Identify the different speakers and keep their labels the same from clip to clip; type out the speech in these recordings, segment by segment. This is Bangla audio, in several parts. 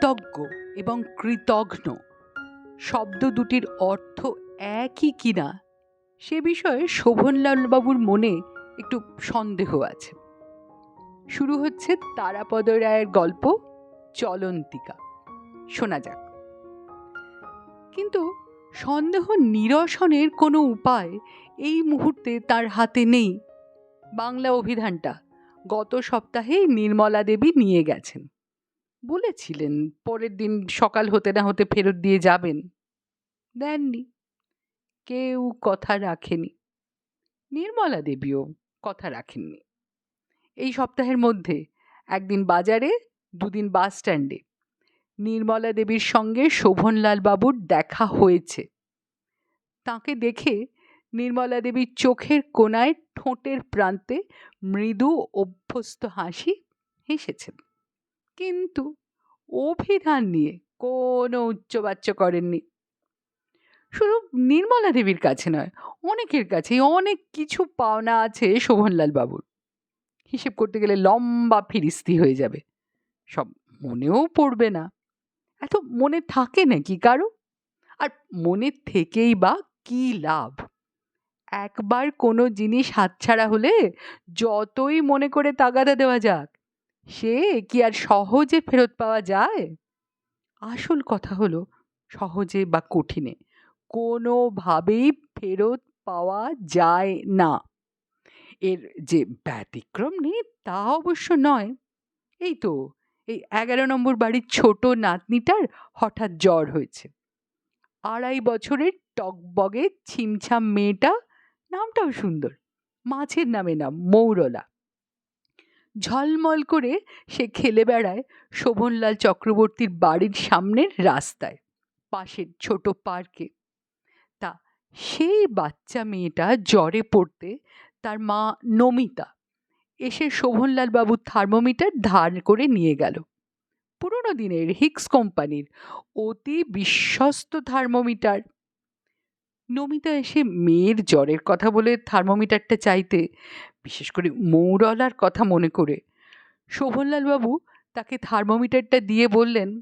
Speaker 1: কৃতজ্ঞ এবং কৃতঘ্ন। শব্দ দুটির অর্থ একই কিনা, সে বিষয়ে শোভনলালবাবুর মনে একটু সন্দেহ আছে। শুরু হচ্ছে তারাপদ রায়ের গল্প, চলন্তিকা। শোনা যাক। কিন্তু সন্দেহ নিরসনের কোনো উপায় এই মুহূর্তে তার হাতে নেই। বাংলা অভিধানটা গত সপ্তাহেই নির্মলা দেবী নিয়ে গেছেন। বলেছিলেন, পরের দিন সকাল হতে না হতে ফেরত দিয়ে যাবেন। দেননি। কেউ কথা রাখেনি। নির্মলা দেবীও কথা রাখেননি। এই সপ্তাহের মধ্যে একদিন বাজারে, দুদিন বাস স্ট্যান্ডে নির্মলা দেবীর সঙ্গে শোভনলাল বাবুর দেখা হয়েছে। তাকে দেখে নির্মলা দেবীর চোখের কোনায় ঠোঁটের প্রান্তে মৃদু অভ্যস্ত হাসি হেসেছেন। কিন্তু অভিধান নিয়ে কোনো উচ্চবাচ্য করেননি। শুধু নির্মলা দেবীর কাছে নয়, অনেকের কাছে অনেক কিছু পাওনা আছে শোভনলাল বাবুর। হিসেব করতে গেলে লম্বা ফিরিস্তি হয়ে যাবে। সব মনেও পড়বে না। এত মনে থাকে নাকি কারও? আর মনে থেকেই বা কি লাভ? একবার কোনো জিনিস হাতছাড়া হলে যতই মনে করে তাগাদা দেওয়া যাক সে কি আর সহজে ফেরত পাওয়া যায়? আসল কথা হলো, সহজে বা কঠিনে, কোনোভাবেই ফেরত পাওয়া যায় না। এর যে ব্যতিক্রম নেই, তা অবশ্য নয়। এই তো, এই এগারো নম্বর বাড়ির ছোট নাতনিটার হঠাৎ জ্বর হয়েছে। আড়াই বছরের টকবগে ছিমছাম মেয়েটা, নামটাও সুন্দর, মাছের নামে নাম, মৌরলা। ঝলমল করে সে খেলে বেড়ায় শোভনলাল চক্রবর্তীর বাড়ির সামনের রাস্তায়, পাশের ছোট পার্কে। তা সেই বাচ্চা মেয়েটা জ্বরে পড়তে তার মা নমিতা এসে শোভনলাল বাবুর থার্মোমিটার ধার করে নিয়ে গেল। পুরনো দিনের হিক্স কোম্পানির অতি বিশ্বস্ত থার্মোমিটার। নমিতা এসে মেয়ের জ্বরের কথা বলে থার্মোমিটারটা চাইতে, বিশেষ করে মৌরলার কথা মনে করে। শোভনলালবাবু তাকে থার্মোমিটারটা দিয়ে বললেন,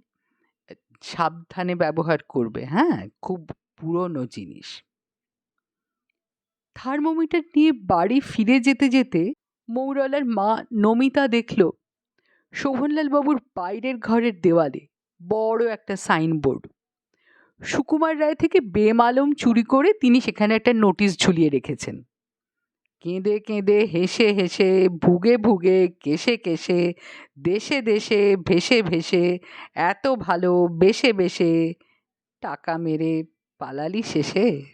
Speaker 1: সাবধানে ব্যবহার করবে হ্যাঁ? খুব পুরনো জিনিস। থার্মোমিটার নিয়ে বাড়ি ফিরে যেতে যেতে মৌরলার মা নমিতা দেখল শোভনলালবাবুর বাইরের ঘরের দেওয়ালে বড় একটা সাইনবোর্ড। সুকুমার রায় থেকে বেমালম চুরি করে তিনি সেখানে একটা নোটিশ ঝুলিয়ে রেখেছেন। কেঁদে কেঁদে, হেসে হেসে, ভুগে ভুগে, কেসে কেসে, দেশে দেশে, ভেসে ভেসে, এত ভালো বেশে বেশে টাকা মেরে পালালি শেষে।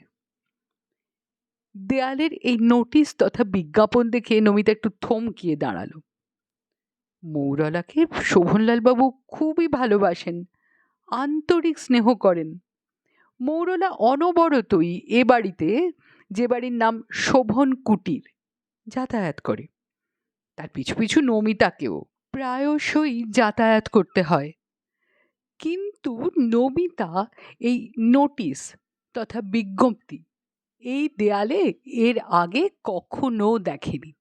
Speaker 1: দেয়ালের এই নোটিশ তথা বিজ্ঞাপন দেখে নমিতা একটু থমকিয়ে দাঁড়াল। মৌরলাকে শোভনলালবাবু খুবই ভালোবাসেন, আন্তরিক স্নেহ করেন। মৌরলা অনবরতই এ বাড়িতে, যে বাড়ির নাম শোভন কুটির, যাতায়াত করে। তার পিছু পিছু নমিতাকেও প্রায়শই যাতায়াত করতে হয়। কিন্তু নমিতা এই নোটিশ তথা বিজ্ঞপ্তি এই দেয়ালে এর আগে কখনো দেখেনি।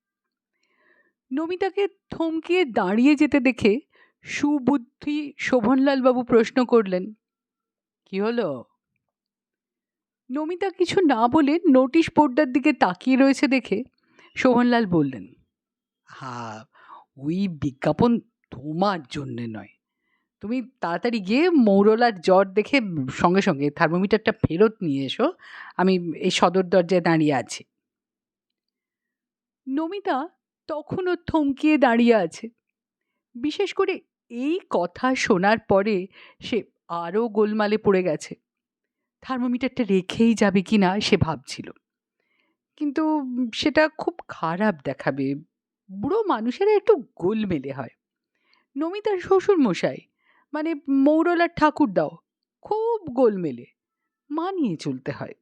Speaker 1: নমিতাকে থমকিয়ে দাঁড়িয়ে যেতে দেখে সুবুদ্ধি শোভনলালবাবু প্রশ্ন করলেন, কি হলো? নমিতা কিছু না বলে নোটিশ বোর্ডটার দিকে তাকিয়ে রয়েছে দেখে শোভনলাল বললেন, হা, ওই বিজ্ঞাপন তোমার জন্যে নয়। তুমি তাড়াতাড়ি গিয়ে মৌরলার জ্বর দেখে সঙ্গে সঙ্গে থার্মোমিটারটা ফেরত নিয়ে এসো, আমি এই সদর দরজায় দাঁড়িয়ে আছি। নমিতা তখনও থমকিয়ে দাঁড়িয়ে আছে। বিশেষ করে এই কথা শোনার পরে সে আরও গোলমালে পড়ে গেছে। থার্মোমিটারটা রেখেই যাবে কি না সে ভাবছিল। কিন্তু সেটা খুব খারাপ দেখাবে। বুড়ো মানুষেরা একটু গোলমেলে হয়। নমিতার শ্বশুর মশাই মানে মৌরলার ঠাকুরদাও, খুব গোলমেলে, মানিয়ে চলতে হয়।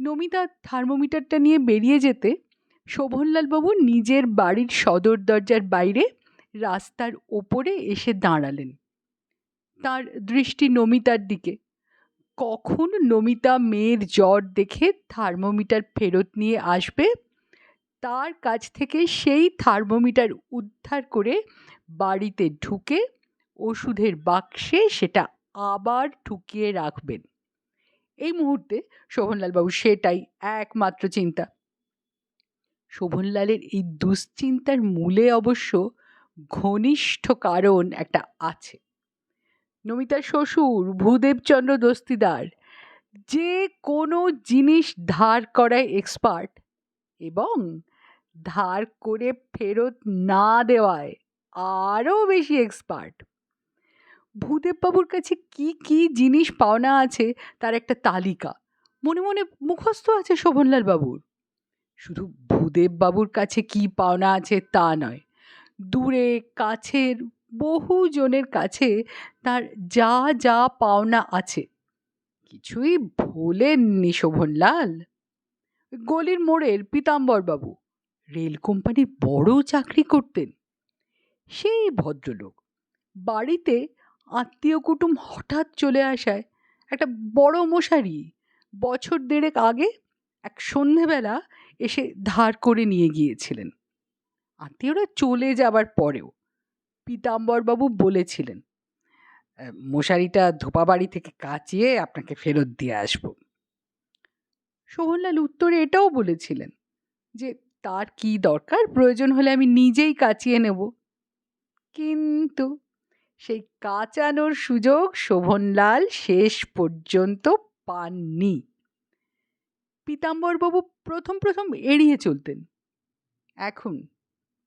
Speaker 1: নমিতা থার্মোমিটারটা নিয়ে বেরিয়ে যেতে শোভনলালবাবু নিজের বাড়ির সদর দরজার বাইরে রাস্তার ওপরে এসে দাঁড়ালেন। তার দৃষ্টি নমিতার দিকে। কখন নমিতা মেয়ের জ্বর দেখে থার্মোমিটার ফেরত নিয়ে আসবে? তার কাছ থেকে সেই থার্মোমিটার উদ্ধার করে বাড়িতে ঢুকে ওষুধের বাক্সে সেটা আবার ঠুকিয়ে রাখবেন। এই মুহূর্তে শোভনলালবাবু সেটাই একমাত্র চিন্তা। শোভনলালের এই দুশ্চিন্তার মূলে অবশ্য ঘনিষ্ঠ কারণ একটা আছে। নমিতার শ্বশুর ভূদেবচন্দ্র দস্তিদার, যে কোনো জিনিস ধার করায় এক্সপার্ট এবং ধার করে ফেরত না দেওয়ায় আরও বেশি এক্সপার্ট ভূদেববাবুর কাছে কি কি জিনিস পাওনা আছে তার একটা তালিকা। মনে মনে মুখস্থ আছে শোভনলাল বাবুর। শুধু ভূদেববাবুর কাছে কি পাওনা আছে তা নয়, দূরে, কাছের বহু জনের কাছে তার যা যা পাওনা আছে। কিছুই ভোলেননি শোভনলাল। গলির মোড়ের বাবু রেল কোম্পানির বড় চাকরি করতেন। সেই ভদ্রলোক বাড়িতে আত্মীয় কুটুম হঠাৎ চলে আসায় একটা বড় মশারি বছর দেড়েক আগে এক সন্ধেবেলা এসে ধার করে নিয়ে গিয়েছিলেন। আত্মীয়রা চলে যাবার পরেও পীতাম্বরবাবু বলেছিলেন মশারিটা ধোপাবাড়ি থেকে কাচিয়ে আপনাকে ফেরত দিয়ে আসব। সোহনলাল উত্তরে এটাও বলেছিলেন যে, তার কি দরকার? প্রয়োজন হলে আমি নিজেই কাচিয়ে নেব। কিন্তু সেই কাচানোর সুযোগ শোভনলাল শেষ পর্যন্ত পাননি। পীতাম্বরবাবু প্রথম প্রথম এড়িয়ে চলতেন। এখন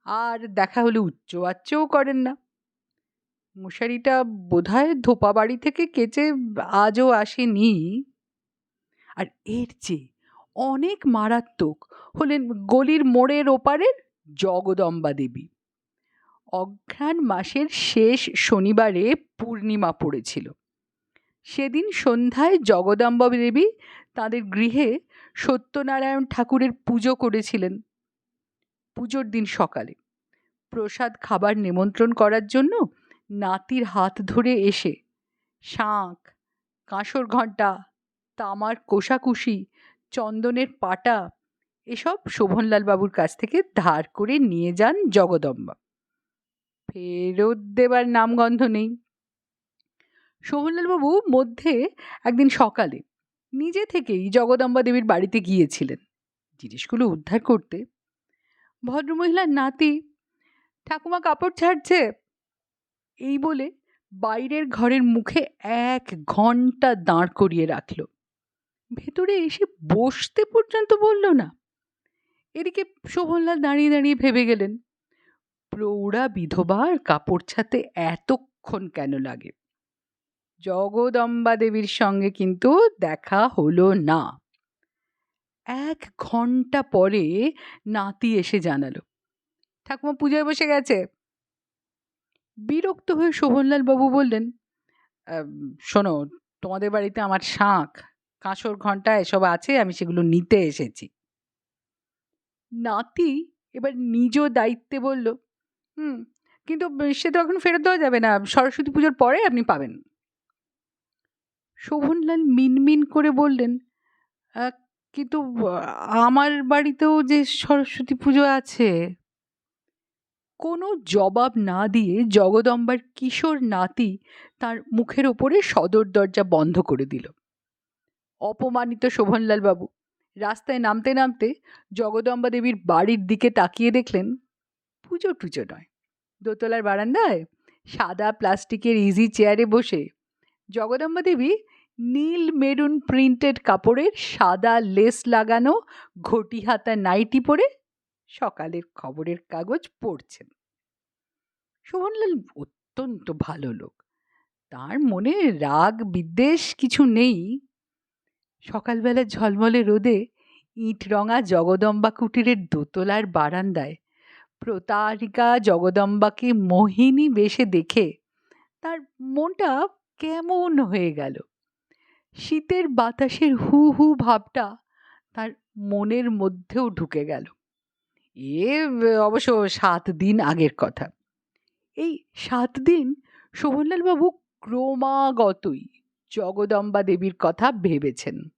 Speaker 1: আর দেখা হলে উচ্চ আচ্চও করেন না। মশারিটা বোধহয় ধোপা বাড়ি থেকে কেচে আজও আসেনি। আর এর চেয়ে অনেক মারাত্মক হলেন গলির মোড়ের ওপারের জগদম্বা দেবী। অঘ্রাণ মাসের শেষ শনিবারে পূর্ণিমা পড়েছিল। সেদিন সন্ধ্যায় জগদম্বা দেবী তাদের গৃহে সত্যনারায়ণ ঠাকুরের পুজো করেছিলেন। পুজোর দিন সকালে। প্রসাদ খাবার নিমন্ত্রণ করার জন্য নাতির হাত ধরে এসে, শাঁখ, কাঁসর ঘণ্টা, তামার কোষাকুষি, চন্দনের পাটা, এসব শোভনলালবাবুর কাছ থেকে ধার করে নিয়ে যান জগদম্বা। ফেরত দেবার নামগন্ধ নেই। শোভনলালবাবু মধ্যে একদিন সকালে নিজে থেকেই জগদম্বা দেবীর বাড়িতে গিয়েছিলেন। জিনিসগুলো উদ্ধার করতে ভদ্রমহিলার নাতি, ঠাকুমা কাপড় ছাড়ছে। এই বলে বাইরের ঘরের মুখে এক ঘণ্টা দাঁড় করিয়ে রাখল। ভেতরে এসে বসতে পর্যন্ত বলল না। এদিকে শোভনলাল দাঁড়িয়ে দাঁড়িয়ে ভেবে গেলেন, প্রৌঢ়া বিধবার কাপড় ছাতে এতক্ষণ কেন লাগে? জগদম্বা দেবীর সঙ্গে কিন্তু দেখা হলো না। এক ঘণ্টা পরে নাতি এসে জানালো, ঠাকুমা পূজায় বসে গেছে। বিরক্ত হয়ে শোভনলাল বাবু বললেন শোনো, তোমাদের বাড়িতে আমার শাঁখ, কাঁসর ঘণ্টা এসব আছে, আমি সেগুলো নিতে এসেছি। নাতি এবার নিজ দায়িত্বে বলল, হুম, কিন্তু সে তো এখন ফেরত দেওয়া যাবে না, সরস্বতী পুজোর পরে আপনি পাবেন। শোভনলাল মিনমিন করে বললেন কিন্তু আমার বাড়িতেও যে সরস্বতী পুজো আছে, কোনো জবাব না দিয়ে জগদম্বার কিশোর নাতি তার মুখের ওপরে সদর দরজা বন্ধ করে দিল। অপমানিত শোভনলাল বাবু, রাস্তায় নামতে নামতে জগদম্বা দেবীর বাড়ির দিকে তাকিয়ে দেখলেন, পুজো টুজো নয়। দোতলার বারান্দায় সাদা প্লাস্টিকের ইজি চেয়ারে বসে জগদম্বা দেবী নীল মেরুন প্রিন্টেড কাপড়ের সাদা লেস লাগানো ঘটি হাতা নাইটি পরে সকালের খবরের কাগজ পড়ছেন। শোভনলাল অত্যন্ত ভালো লোক। তার মনে রাগ বিদ্বেষ কিছু নেই। সকালবেলা ঝলমলে রোদে ইট রঙা জগদম্বা কুটিরের দোতলার বারান্দায় প্রতারিকা জগদম্বাকে মোহিনী বেশে দেখে তার মনটা কেমন হয়ে গেল। শীতের বাতাসের হু হু ভাবটা তার মনের মধ্যেও ঢুকে গেল। এ অবশ্য সাত দিন আগের কথা। এই সাত দিন শোভনলালবাবু ক্রমাগতই জগদম্বা দেবীর কথা ভেবেছেন।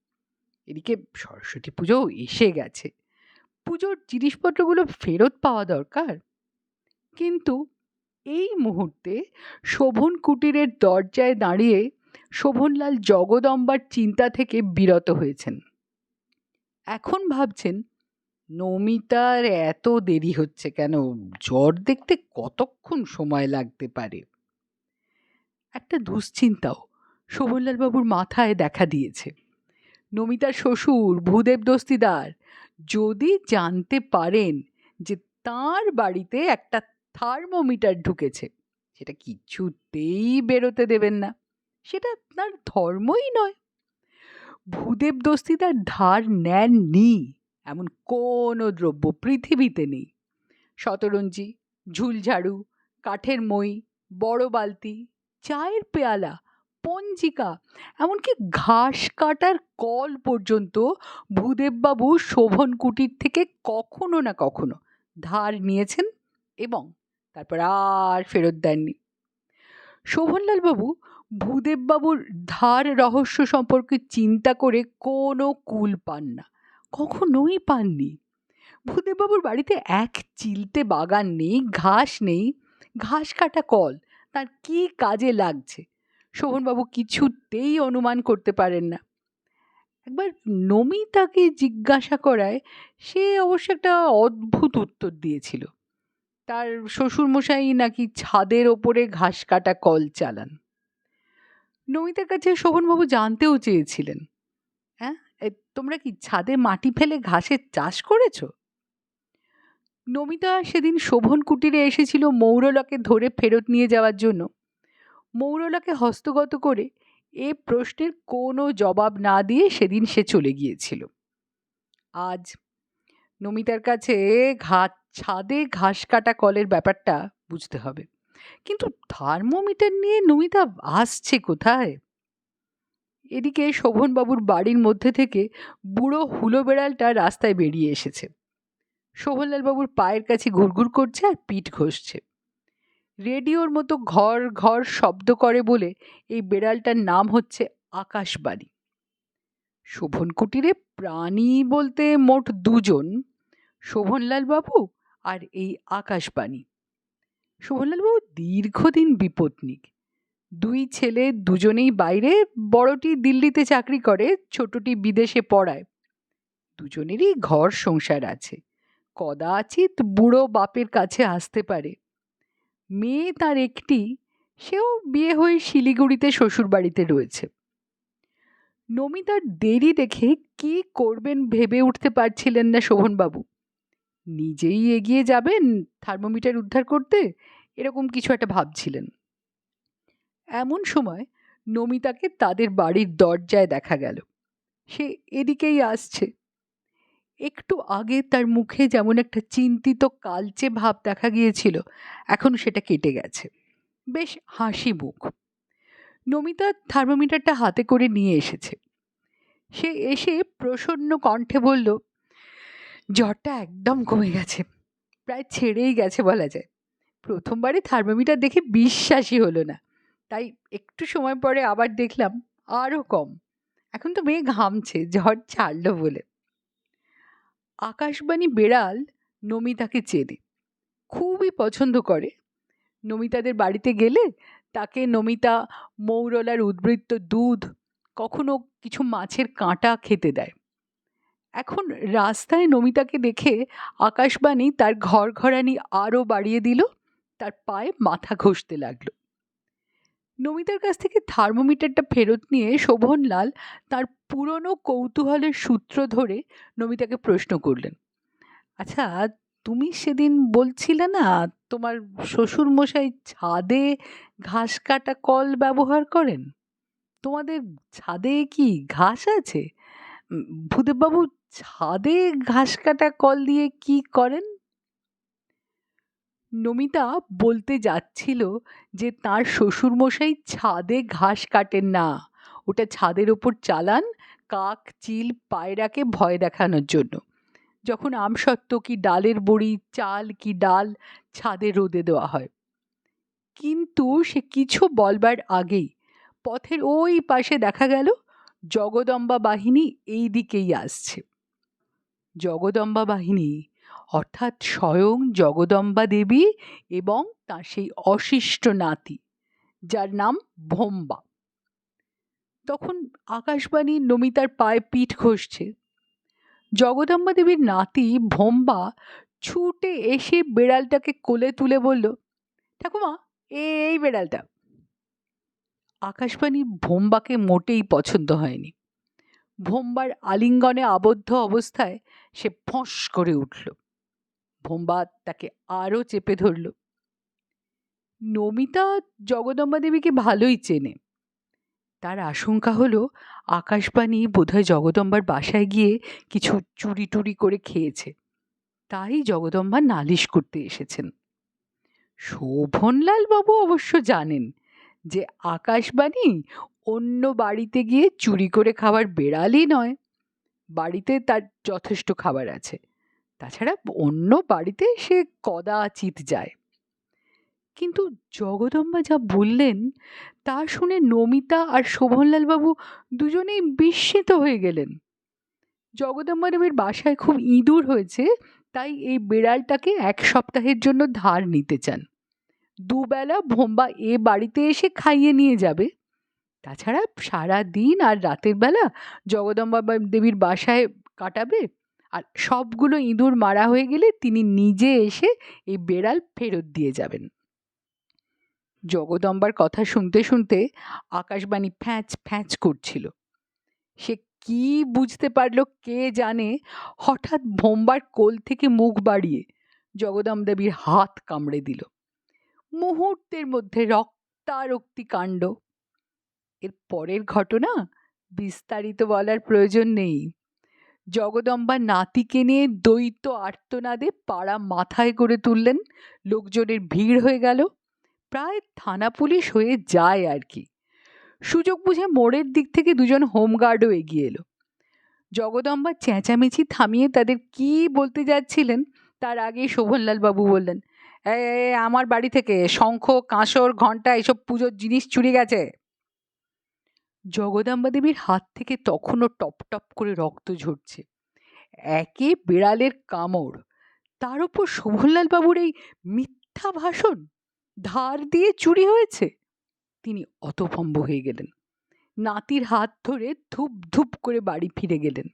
Speaker 1: এদিকে সরস্বতী পুজোও এসে গেছে। পুজোর জিনিসপত্রগুলো ফেরত পাওয়া দরকার। কিন্তু এই মুহূর্তে শোভন কুটিরের দরজায় দাঁড়িয়ে শোভনলাল জগদম্বার চিন্তা থেকে বিরত হয়েছেন। এখন ভাবছেন, নমিতার এত দেরি হচ্ছে কেন? জ্বর দেখতে কতক্ষণ সময় লাগতে পারে? একটা দুশ্চিন্তাও শোভনলালবাবুর মাথায় দেখা দিয়েছে। নমিতার শ্বশুর, ভূদেব দস্তিদার, যদি জানতে পারেন যে তার বাড়িতে একটা থার্মোমিটার ঢুকেছে, সেটা কিছুতেই বেরোতে দেবেন না। সেটা তার ধর্মই নয়। ভূদেব দস্তিদার ধার নেননি, এমন কোনো দ্রব্য পৃথিবীতে নেই। শতরঞ্জি, ঝুলঝাড়ু, কাঠের মই, বড় বালতি, চায়ের পেয়ালা, পঞ্জিকা, এমনকি ঘাস কাটার কল পর্যন্ত ভূদেববাবু শোভন কুটির থেকে কখনো না কখনো ধার নিয়েছেন এবং তারপর আর ফেরত দেননি। শোভনলালবাবু ভূদেববাবুর ধার রহস্য সম্পর্কে চিন্তা করে কোনো কুল পান না। কখনোই পাননি। ভূদেববাবুর বাড়িতে এক চিলতে বাগান নেই, ঘাস নেই, ঘাস কাটা কল, তার কি কাজে লাগছে? শোভনবাবু কিছুতেই অনুমান করতে পারেন না। একবার নমিতাকে জিজ্ঞাসা করায়, সে অবশ্য একটা অদ্ভুত উত্তর দিয়েছিল। তার শ্বশুরমশাই নাকি ছাদের ওপরে ঘাস কাটা কল চালান। নমিতার কাছে শোভনবাবু জানতেও চেয়েছিলেন। হ্যাঁ তোমরা কি ছাদে মাটি ফেলে ঘাসের চাষ করেছ? নমিতা সেদিন শোভন কুটিরে এসেছিল মৌরলাকে ধরে ফেরত নিয়ে যাওয়ার জন্য। মৌরলাকে হস্তগত করে এ প্রশ্নের কোনো জবাব না দিয়ে সেদিন সে চলে গিয়েছিল। আজ নমিতার কাছে ঘাট ছাদে ঘাস কাটা কলের ব্যাপারটা বুঝতে হবে। কিন্তু থার্মোমিটার নিয়ে নমিতা আসছে কোথায়? এদিকে শোভনবাবুর বাড়ির মধ্যে থেকে বুড়ো হুলো বেড়ালটা রাস্তায় বেরিয়ে এসেছে। শোভনলালবাবুর পায়ের কাছে ঘুরঘুর করছে আর পিঠ ঘষছে। রেডিওর মতো ঘর ঘর শব্দ করে বলে এই বেড়ালটার নাম হচ্ছে আকাশবাণী। শোভন কুটিরে প্রাণী বলতে মোট দুজন। শোভনলাল বাবু আর এই আকাশবাণী। শোভনলাল বাবু দীর্ঘদিন বিপত্নিক। দুই ছেলে দুজনেই বাইরে বড়টি দিল্লিতে চাকরি করে ছোটটি বিদেশে পড়ায়। দুজনেরই ঘর সংসার আছে। কদাচিৎ বুড়ো বাপের কাছে আসতে পারে। মেয়ে তার একটি সেও বিয়ে হয়ে শিলিগুড়িতে শ্বশুরবাড়িতে রয়েছে। নমিতার দেরি দেখে কি করবেন ভেবে উঠতে পারছিলেন না শোভনবাবু। নিজেই এগিয়ে যাবেন থার্মোমিটার উদ্ধার করতে? এরকম কিছু একটা ভাবছিলেন। এমন সময় নমিতাকে তাদের বাড়ির দরজায় দেখা গেল। সে এদিকেই আসছে। একটু আগে তার মুখে যেমন একটা চিন্তিত কালচে ভাব দেখা গিয়েছিল, এখন সেটা কেটে গেছে। বেশ হাসি মুখ। নমিতা থার্মোমিটারটা হাতে করে নিয়ে এসেছে। সে এসে প্রসন্ন কণ্ঠে বলল জ্বরটা একদম কমে গেছে। প্রায় ছেড়েই গেছে বলা যায়। প্রথমবারে থার্মোমিটার দেখে বিশ্বাসই হলো না। তাই একটু সময় পরে আবার দেখলাম আরও কম। এখন তো মেয়ে ঘামছে ঝড় ছাড়লো বলে। আকাশবাণী বেড়াল নমিতাকে চেনে। খুবই পছন্দ করে। নমিতাদের বাড়িতে গেলে তাকে নমিতা মৌরলার উদ্বৃত্ত দুধ, কখনো কিছু মাছের কাঁটা খেতে দেয়। এখন রাস্তায় নমিতাকে দেখে আকাশবাণী তার ঘর ঘরানি আরও বাড়িয়ে দিল, তার পায়ে মাথা ঘষতে লাগল। নমিতার কাছ থেকে থার্মোমিটারটা ফেরত নিয়ে শোভনলাল তার পুরনো কৌতূহলের সূত্র ধরে নমিতাকে প্রশ্ন করলেন আচ্ছা তুমি সেদিন বলছিলে না তোমার শ্বশুর মশাই ছাদে ঘাস কাটা কল ব্যবহার করেন? তোমাদের ছাদে কি ঘাস আছে? ভূদেববাবু ছাদে ঘাস কাটা কল দিয়ে কি করেন? নমিতা বলতে যাচ্ছিল যে তার শ্বশুরমশাই ছাদে ঘাস কাটেন না। ওটা ছাদের ওপর চালান, কাক, চিল, পায়রাকে ভয় দেখানোর জন্য। যখন আমসত্ত্ব কি ডালের বড়ি, চাল কি ডাল ছাদে রোদে দেওয়া হয়। কিন্তু সে কিছু বলবার আগেই পথের ওই পাশে দেখা গেল জগদম্বা বাহিনী এই দিকেই আসছে। জগদম্বা বাহিনী, অর্থাৎ স্বয়ং জগদম্বা দেবী এবং তার সেই অশিষ্ট নাতি, যার নাম ভোম্বা। তখন আকাশবাণী নমিতার পায়ে পিঠ ঘষছে। জগদম্বা দেবীর নাতি ভোম্বা ছুটে এসে বেড়ালটাকে কোলে তুলে বলল, ঠাকুমা এই বেড়ালটা। আকাশবাণী ভোম্বাকে মোটেই পছন্দ হয়নি। ভোম্বার আলিঙ্গনে আবদ্ধ অবস্থায় সে ফোঁস করে উঠল। ভোম্বা তাকে আরও চেপে ধরল। নমিতা জগদম্বা দেবীকে ভালোই চেনে। তার আশঙ্কা হলো, আকাশবাণী বোধহয় জগদম্বার বাসায় গিয়ে কিছু চুরি টুরি করে খেয়েছে। তাই জগদম্বা নালিশ করতে এসেছেন। শোভনলাল বাবু অবশ্য জানেন যে আকাশবাণী অন্য বাড়িতে গিয়ে চুরি করে খাবার বেড়ালই নয়, বাড়িতে তার যথেষ্ট খাবার আছে। তাছাড়া অন্য বাড়িতে সে কদাচিৎ যায়। কিন্তু জগদম্বা যা বললেন, তা শুনে নমিতা আর শোভনলালবাবু দুজনেই বিস্মিত হয়ে গেলেন। জগদম্বা দেবীর বাসায় খুব ইঁদুর হয়েছে, তাই এই বিড়ালটাকে এক সপ্তাহের জন্য ধার নিতে চান। দুবেলা ভোম্বা এ বাড়িতে এসে খাইয়ে নিয়ে যাবে। তাছাড়া সারা দিন আর রাতের বেলা জগদম্বা দেবীর বাসায় কাটাবে। আর সবগুলো ইঁদুর মারা হয়ে গেলে তিনি নিজে এসে এই বেড়াল ফেরত দিয়ে যাবেন। জগদম্বার কথা শুনতে শুনতে আকাশবাণী ফ্যাঁচ ফ্যাঁচ করছিল। সে কি বুঝতে পারল কে জানে? হঠাৎ ভোম্বার কোল থেকে মুখ বাড়িয়ে জগদম দেবীর হাত কামড়ে দিল। মুহূর্তের মধ্যে রক্তারক্তি কাণ্ড এর পরের ঘটনা? বিস্তারিত বলার প্রয়োজন নেই। জগদম্বা নাতিকে নিয়ে দ্বৈত আর্তনাদে পাড়া মাথায় করে তুললেন। লোকজনের ভিড় হয়ে গেল। প্রায় থানা পুলিশ হয়ে যায় আর কি। সুযোগ বুঝে মোড়ের দিক থেকে দুজন হোমগার্ডও এগিয়ে এলো। জগদম্বা চেঁচামেচি থামিয়ে তাদের কি বলতে যাচ্ছিলেন? তার আগে শোভনলাল বাবু বললেন "এই, এই, এই, আমার বাড়ি থেকে শঙ্খ কাঁসর ঘণ্টা এসব পুজোর জিনিস চুরি গেছে। জগদাম্বা দেবীর হাত থেকে তখনও টপ টপ করে রক্ত ঝরছে। একে বিড়ালের কামড়, তার উপর শোভনলাল বাবুর এই মিথ্যা ভাষণ ধার দিয়ে চুরি হয়েছে। তিনি অতভম্ব হয়ে গেলেন। নাতির হাত ধরে ধূপ ধূপ করে বাড়ি ফিরে গেলেন।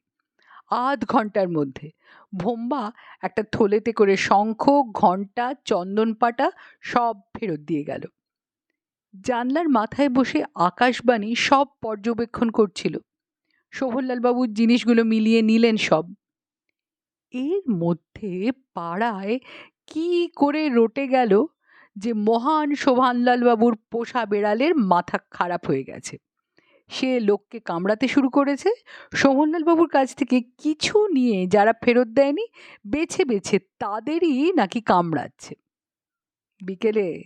Speaker 1: আধ ঘণ্টার মধ্যে ভোম্বা একটা থলেতে করে শঙ্খ, ঘণ্টা, চন্দনপাটা সব ফেরত দিয়ে গেল। জানলার মাথায় বসে আকাশবাণী সব পর্যবেক্ষণ করছিল। শোভনলালবাবুর জিনিসগুলো মিলিয়ে নিলেন সব। এর মধ্যে পাড়ায় কি করে রটে গেল যে মহান শোভানলাল বাবুর পোষা বেড়ালের মাথা খারাপ হয়ে গেছে। সে লোককে কামড়াতে শুরু করেছে। শোভনলাল বাবুর কাছ থেকে কিছু নিয়ে যারা ফেরত দেয়নি, বেছে বেছে তাদেরই নাকি কামড়াচ্ছে। বিকেলে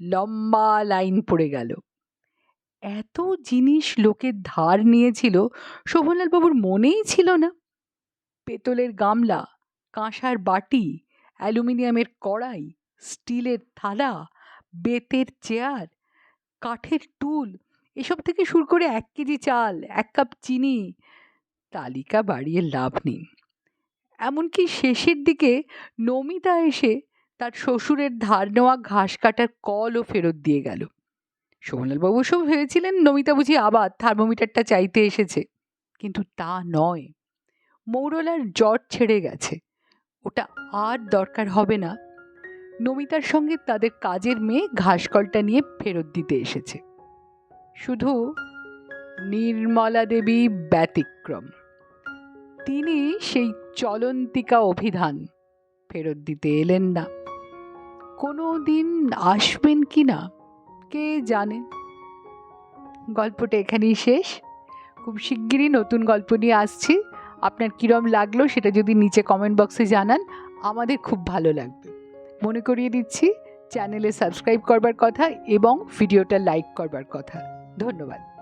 Speaker 1: লম্বা লাইন পড়ে গেল। এত জিনিস লোকের ধার নিয়েছিল শোভনলাল বাবুর মনেই ছিল না। পেতলের গামলা, কাঁসার বাটি, অ্যালুমিনিয়ামের কড়াই, স্টিলের থালা, বেতের চেয়ার, কাঠের টুল, এসব থেকে শুরু করে এক কেজি চাল, এক কাপ চিনি, তালিকা বাড়িয়ে লাভ নেই। এমনকি শেষের দিকে নমিতা এসে তার শ্বশুরের ধার নেওয়া ঘাস কাটার কলও ফেরত দিয়ে গেল। সোমলালবাবু সব ভেবেছিলেন নমিতা বুঝি আবার থার্মোমিটারটা চাইতে এসেছে। কিন্তু তা নয়। মৌরলার জ্বর ছেড়ে গেছে। ওটা আর দরকার হবে না। নমিতার সঙ্গে তাদের কাজের মেয়ে ঘাসকলটা নিয়ে ফেরত দিতে এসেছে। শুধু নির্মলা দেবী ব্যতিক্রম। তিনি সেই চলন্তিকা অভিধান ফেরত দিতে এলেন না। কোনো দিন আসবেন কি না? কে জানে? গল্পটা এখানেই শেষ। খুব শিগগিরই নতুন গল্প নিয়ে আসছি। আপনার কীরম লাগল সেটা যদি নিচে কমেন্ট বক্সে জানান, আমাদের খুব ভালো লাগবে। মনে করিয়ে দিচ্ছি চ্যানেলে সাবস্ক্রাইব করবার কথা এবং ভিডিওটা লাইক করবার কথা। ধন্যবাদ।